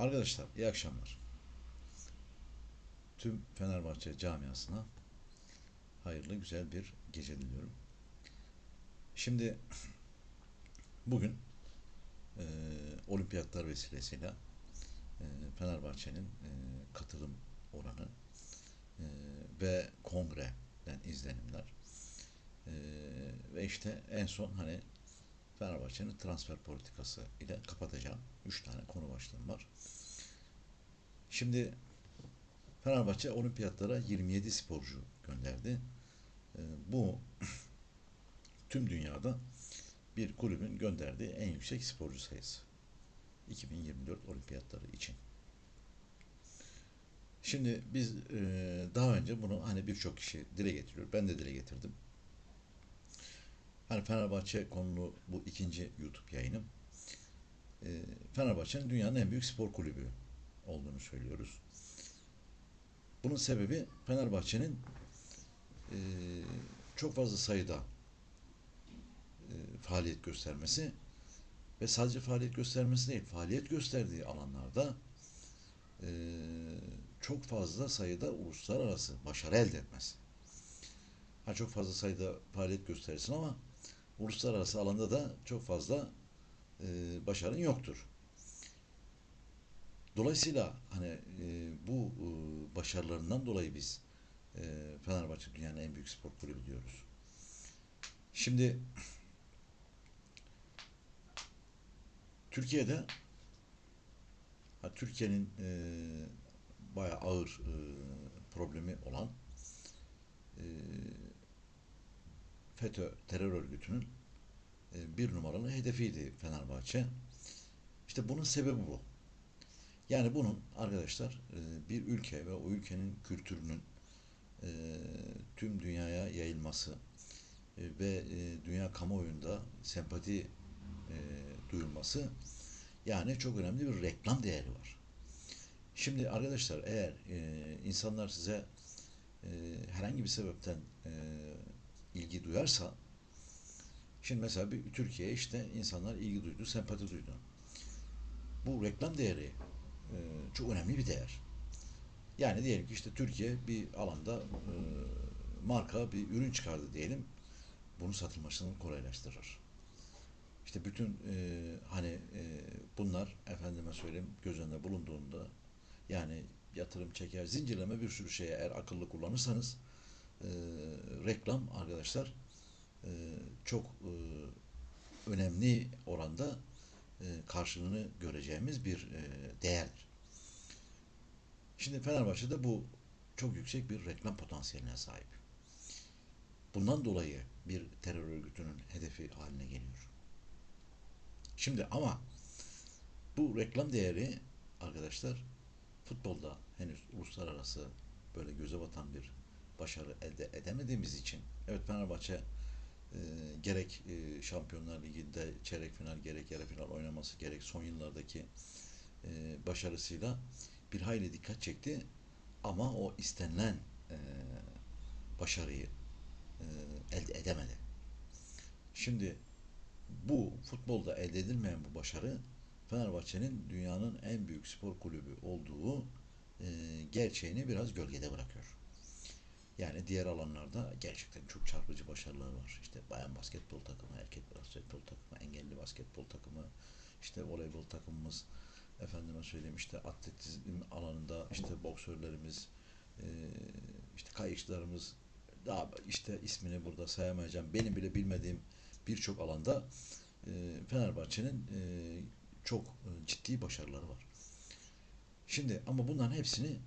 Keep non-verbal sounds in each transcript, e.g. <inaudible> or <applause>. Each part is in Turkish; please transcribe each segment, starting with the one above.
Arkadaşlar iyi akşamlar. Tüm Fenerbahçe camiasına hayırlı güzel bir gece diliyorum. Şimdi bugün e, olimpiyatlar vesilesiyle e, Fenerbahçe'nin e, katılım oranı e, ve kongreden izlenimler e, ve işte en son hani Fenerbahçe'nin transfer politikası ile kapatacağım. Üç tane konu başlığım var. Şimdi Fenerbahçe olimpiyatlara 27 sporcu gönderdi. Ee, bu <clears throat> tüm dünyada bir kulübün gönderdiği en yüksek sporcu sayısı. 2024 olimpiyatları için. Şimdi biz e, daha önce bunu hani birçok kişi dile getiriyor. Ben de dile getirdim. Hani Fenerbahçe konulu bu ikinci YouTube yayınım. E, Fenerbahçe'nin dünyanın en büyük spor kulübü olduğunu söylüyoruz. Bunun sebebi Fenerbahçe'nin e, çok fazla sayıda e, faaliyet göstermesi ve sadece faaliyet göstermesi değil, faaliyet gösterdiği alanlarda e, çok fazla sayıda uluslararası başarı elde etmesi. Ha çok fazla sayıda faaliyet gösterirsin ama uluslararası alanda da çok fazla e, başarın yoktur. Dolayısıyla hani e, bu e, başarılarından dolayı biz e, Fenerbahçe dünyanın en büyük spor kulübü diyoruz. Şimdi Türkiye'de Türkiye'nin e, bayağı ağır e, problemi olan e, FETÖ terör örgütünün e, bir numaralı hedefiydi Fenerbahçe. İşte bunun sebebi bu. Yani bunun arkadaşlar e, bir ülke ve o ülkenin kültürünün e, tüm dünyaya yayılması ve dünya kamuoyunda sempati duyulması yani çok önemli bir reklam değeri var. Şimdi arkadaşlar eğer insanlar size herhangi bir sebepten ilgi duyarsa şimdi mesela bir Türkiye işte insanlar ilgi duydu, sempati duydu. Bu reklam değeri e, çok önemli bir değer. Yani diyelim ki işte Türkiye bir alanda e, marka bir ürün çıkardı diyelim. Bunun satılmasını kolaylaştırır. İşte bütün e, hani e, bunlar efendime söyleyeyim göz önünde bulunduğunda yani yatırım çeker, zincirleme bir sürü şeye eğer akıllı kullanırsanız e, reklam arkadaşlar e, çok e, önemli oranda e, karşılığını göreceğimiz bir e, değerdir. Şimdi Fenerbahçe'de bu çok yüksek bir reklam potansiyeline sahip. Bundan dolayı bir terör örgütünün hedefi haline geliyor. Şimdi ama bu reklam değeri arkadaşlar futbolda henüz uluslararası böyle göze batan bir başarı elde edemediğimiz için evet Fenerbahçe e, gerek e, Şampiyonlar Ligi'nde çeyrek final gerek yarı final oynaması gerek son yıllardaki e, başarısıyla bir hayli dikkat çekti ama o istenilen e, başarıyı e, elde edemedi. Şimdi bu futbolda elde edilmeyen bu başarı Fenerbahçe'nin dünyanın en büyük spor kulübü olduğu e, gerçeğini biraz gölgede bırakıyor. Yani diğer alanlarda gerçekten çok çarpıcı başarılar var. İşte bayan basketbol takımı, erkek basketbol takımı, engelli basketbol takımı, işte voleybol takımımız, efendime söyleyeyim işte atletizm alanında işte boksörlerimiz, işte kayıkçılarımız, daha işte ismini burada sayamayacağım. Benim bile bilmediğim birçok alanda Fenerbahçe'nin çok ciddi başarıları var. Şimdi ama bunların hepsini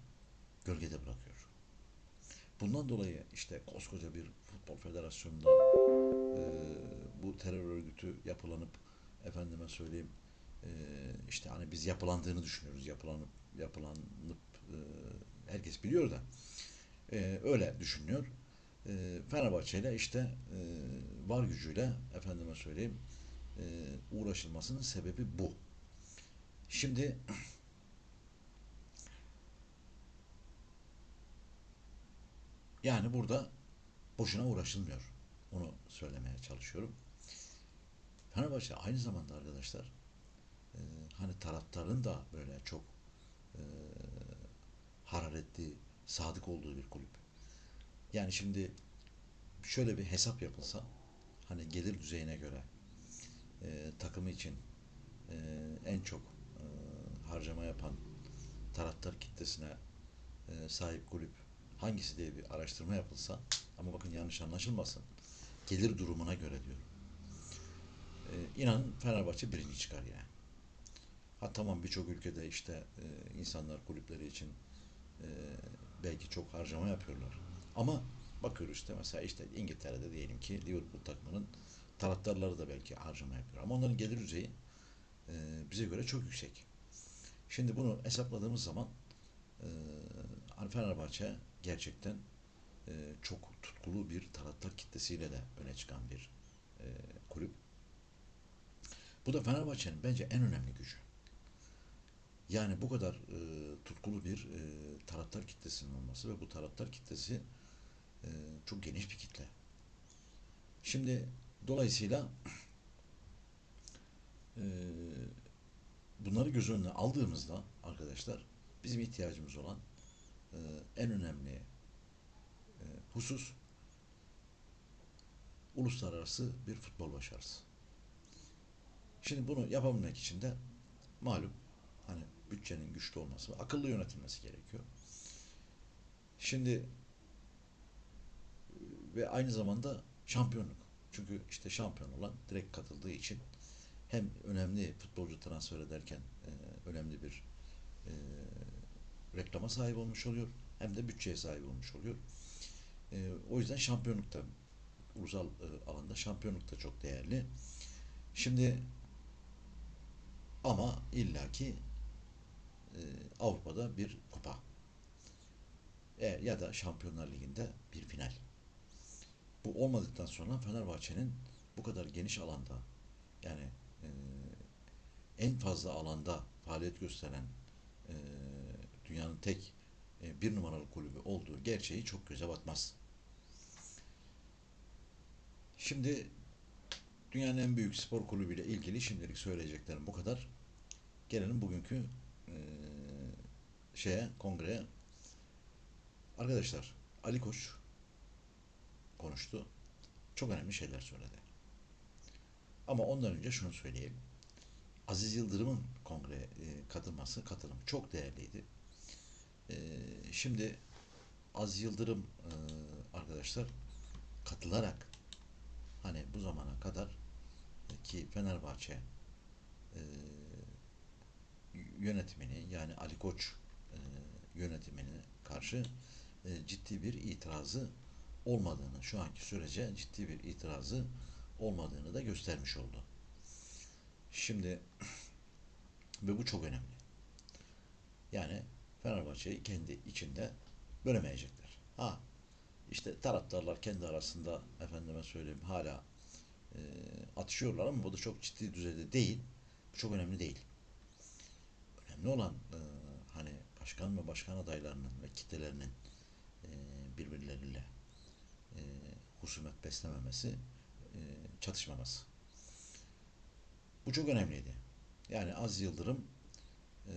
gölgede bırakıyor. Bundan dolayı işte koskoca bir futbol federasyonunda e, bu terör örgütü yapılanıp efendime söyleyeyim e, işte hani biz yapılandığını düşünüyoruz. Yapılanıp yapılanıp e, herkes biliyor da e, öyle düşünüyor. E, Fenerbahçe ile işte e, var gücüyle efendime söyleyeyim e, uğraşılmasının sebebi bu. Şimdi Yani burada boşuna uğraşılmıyor. Onu söylemeye çalışıyorum. Fenerbahçe aynı zamanda arkadaşlar e, hani taraftarın da böyle çok e, hararetli, sadık olduğu bir kulüp. Yani şimdi şöyle bir hesap yapılsa hani gelir düzeyine göre e, takımı için e, en çok e, harcama yapan taraftar kitlesine e, sahip kulüp hangisi diye bir araştırma yapılsa ama bakın yanlış anlaşılmasın gelir durumuna göre diyorum. E, inanın Fenerbahçe birinci çıkar yani. Ha tamam birçok ülkede işte e, insanlar kulüpleri için e, belki çok harcama yapıyorlar. Ama bakıyoruz işte mesela işte İngiltere'de diyelim ki Liverpool takımının taraftarları da belki harcama yapıyor. Ama onların gelir düzeyi e, bize göre çok yüksek. Şimdi bunu hesapladığımız zaman e, hani Fenerbahçe gerçekten e, çok tutkulu bir taraftar kitlesiyle de öne çıkan bir e, kulüp. Bu da Fenerbahçe'nin bence en önemli gücü. Yani bu kadar e, tutkulu bir e, taraftar kitlesinin olması ve bu taraftar kitlesi e, çok geniş bir kitle. Şimdi dolayısıyla e, bunları göz önüne aldığımızda arkadaşlar bizim ihtiyacımız olan e, en önemli e, husus uluslararası bir futbol başarısı. Şimdi bunu yapabilmek için de malum hani bütçenin güçlü olması akıllı yönetilmesi gerekiyor. Şimdi ve aynı zamanda şampiyonluk. Çünkü işte şampiyon olan direkt katıldığı için hem önemli futbolcu transfer ederken e, önemli bir e, reklama sahip olmuş oluyor hem de bütçeye sahip olmuş oluyor. E, o yüzden şampiyonluk da ulusal e, alanda şampiyonluk da çok değerli. Şimdi ama illaki e, Avrupa'da bir kupa e, ya da Şampiyonlar Ligi'nde bir final. Bu olmadıktan sonra Fenerbahçe'nin bu kadar geniş alanda yani e, en fazla alanda faaliyet gösteren e, dünyanın tek e, bir numaralı kulübü olduğu gerçeği çok göze batmaz. Şimdi dünyanın en büyük spor kulübüyle ilgili şimdilik söyleyeceklerim bu kadar. Gelelim bugünkü e, şeye, kongreye. Arkadaşlar, Ali Koç konuştu. Çok önemli şeyler söyledi. Ama ondan önce şunu söyleyeyim. Aziz Yıldırım'ın kongreye e, katılması, katılım çok değerliydi. E, şimdi Aziz Yıldırım e, arkadaşlar katılarak hani bu zamana kadar ki Fenerbahçe e, yönetimini yani Ali Koç e, karşı e, ciddi bir itirazı olmadığını, şu anki sürece ciddi bir itirazı olmadığını da göstermiş oldu. Şimdi <clears throat> ve bu çok önemli. Yani Fenerbahçe'yi kendi içinde bölemeyecekler. Ha işte taraftarlar kendi arasında efendime söyleyeyim hala e, atışıyorlar ama bu da çok ciddi düzeyde değil. Bu çok önemli değil. Önemli olan e, hani başkan ve başkan adaylarının ve kitlelerinin e, birbirleriyle e, husumet beslememesi, e, çatışmaması. Bu çok önemliydi. Yani Az Yıldırım e,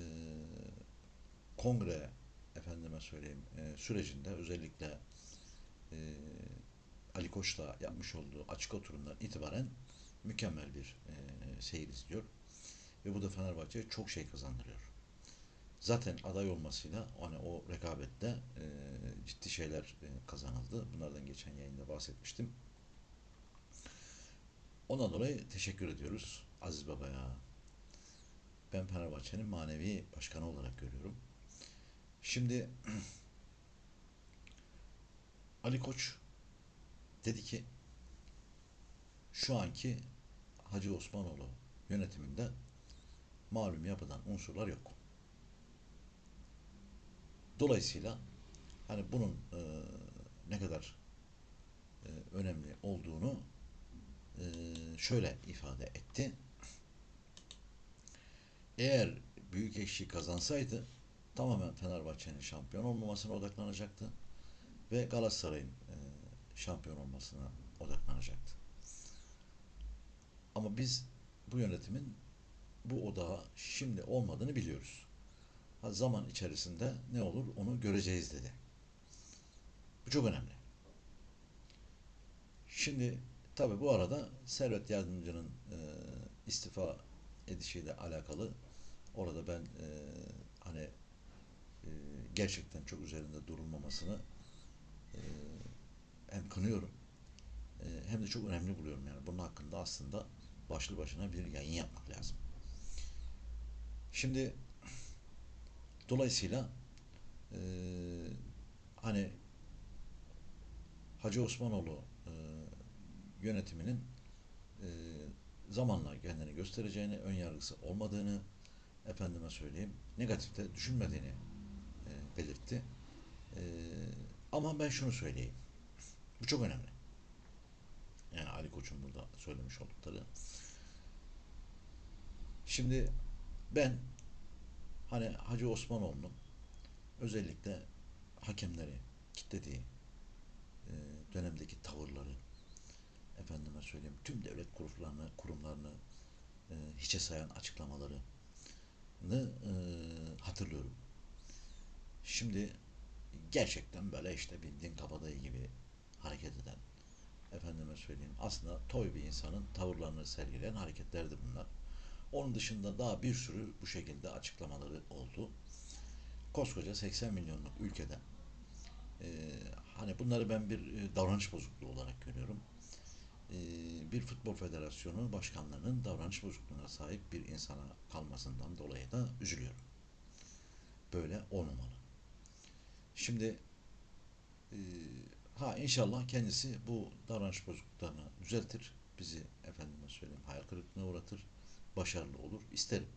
kongre efendime söyleyeyim e, sürecinde özellikle e, Ali Koç'la yapmış olduğu açık oturumdan itibaren mükemmel bir e, seyir izliyor. Ve bu da Fenerbahçe'ye çok şey kazandırıyor. Zaten aday olmasıyla hani o rekabette e, ciddi şeyler e, kazanıldı. Bunlardan geçen yayında bahsetmiştim. Ona dolayı teşekkür ediyoruz Aziz Baba'ya. Ben Fenerbahçe'nin manevi başkanı olarak görüyorum. Şimdi <clears throat> Ali Koç dedi ki şu anki Hacı Osmanoğlu yönetiminde malum yapıdan unsurlar yok. Dolayısıyla hani bunun e, ne kadar e, önemli olduğunu e, şöyle ifade etti. Eğer büyük eşi kazansaydı tamamen Fenerbahçe'nin şampiyon olmamasına odaklanacaktı ve Galatasaray'ın e, şampiyon olmasına odaklanacaktı. Ama biz bu yönetimin bu odağa şimdi olmadığını biliyoruz. Ha, zaman içerisinde ne olur onu göreceğiz dedi. Bu çok önemli. Şimdi tabi bu arada Servet Yardımcı'nın e, istifa edişiyle alakalı orada ben e, hani e, gerçekten çok üzerinde durulmamasını e, hem kınıyorum e, hem de çok önemli buluyorum yani bunun hakkında aslında başlı başına bir yayın yapmak lazım. Şimdi dolayısıyla e, hani Hacı Osmanoğlu e, yönetiminin e, zamanla kendini göstereceğini, ön yargısı olmadığını, efendime söyleyeyim, negatifte düşünmediğini belirtti. E, ama ben şunu söyleyeyim. Bu çok önemli. Yani Ali Koç'un burada söylemiş oldukları. Şimdi ben hani Hacı Osmanoğlu'nun özellikle hakemleri kitlediği e, dönemdeki tavırları efendime söyleyeyim tüm devlet kurumlarını kurumlarını e, hiçe sayan açıklamalarını e, hatırlıyorum. Şimdi gerçekten böyle işte bildiğin kabadayı gibi hareket eden efendime söyleyeyim aslında toy bir insanın tavırlarını sergileyen hareketlerdi bunlar. Onun dışında daha bir sürü bu şekilde açıklamaları oldu. Koskoca 80 milyonluk ülkede e, hani bunları ben bir davranış bozukluğu olarak görüyorum. E, bir futbol federasyonu başkanlarının davranış bozukluğuna sahip bir insana kalmasından dolayı da üzülüyorum. Böyle olmamalı. Şimdi e, ha inşallah kendisi bu davranış bozukluklarını düzeltir. Bizi efendime söyleyeyim hayal kırıklığına uğratır. Başarılı olur. isterim.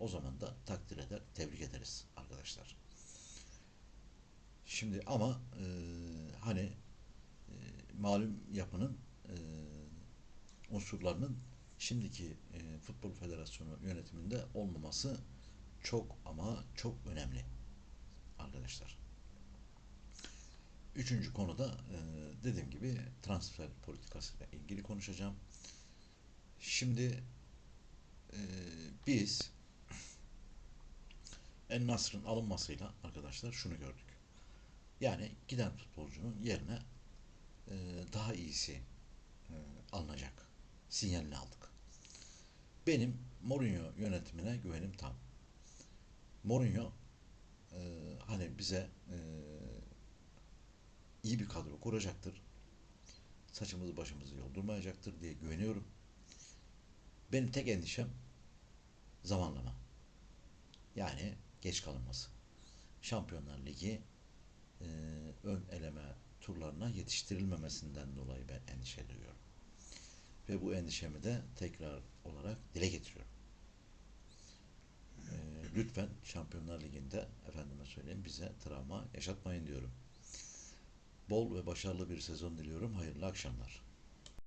O zaman da takdir eder, tebrik ederiz arkadaşlar. Şimdi ama e, hani e, malum yapının e, unsurlarının şimdiki e, Futbol Federasyonu yönetiminde olmaması çok ama çok önemli arkadaşlar. Üçüncü konuda e, dediğim gibi transfer politikasıyla ilgili konuşacağım. Şimdi e, biz <clears throat> En Nasr'ın alınmasıyla arkadaşlar şunu gördük. Yani giden futbolcunun yerine e, daha iyisi alınacak sinyalini aldık. Benim Mourinho yönetimine güvenim tam. Mourinho e, hani bize e, iyi bir kadro kuracaktır. Saçımızı başımızı yoldurmayacaktır diye güveniyorum. Benim tek endişem zamanlama. Yani geç kalınması. Şampiyonlar Ligi e, ön eleme turlarına yetiştirilmemesinden dolayı ben endişe duyuyorum. Ve bu endişemi de tekrar olarak dile getiriyorum. E, lütfen Şampiyonlar Ligi'nde efendime söyleyeyim bize travma yaşatmayın diyorum. Bol ve başarılı bir sezon diliyorum. Hayırlı akşamlar.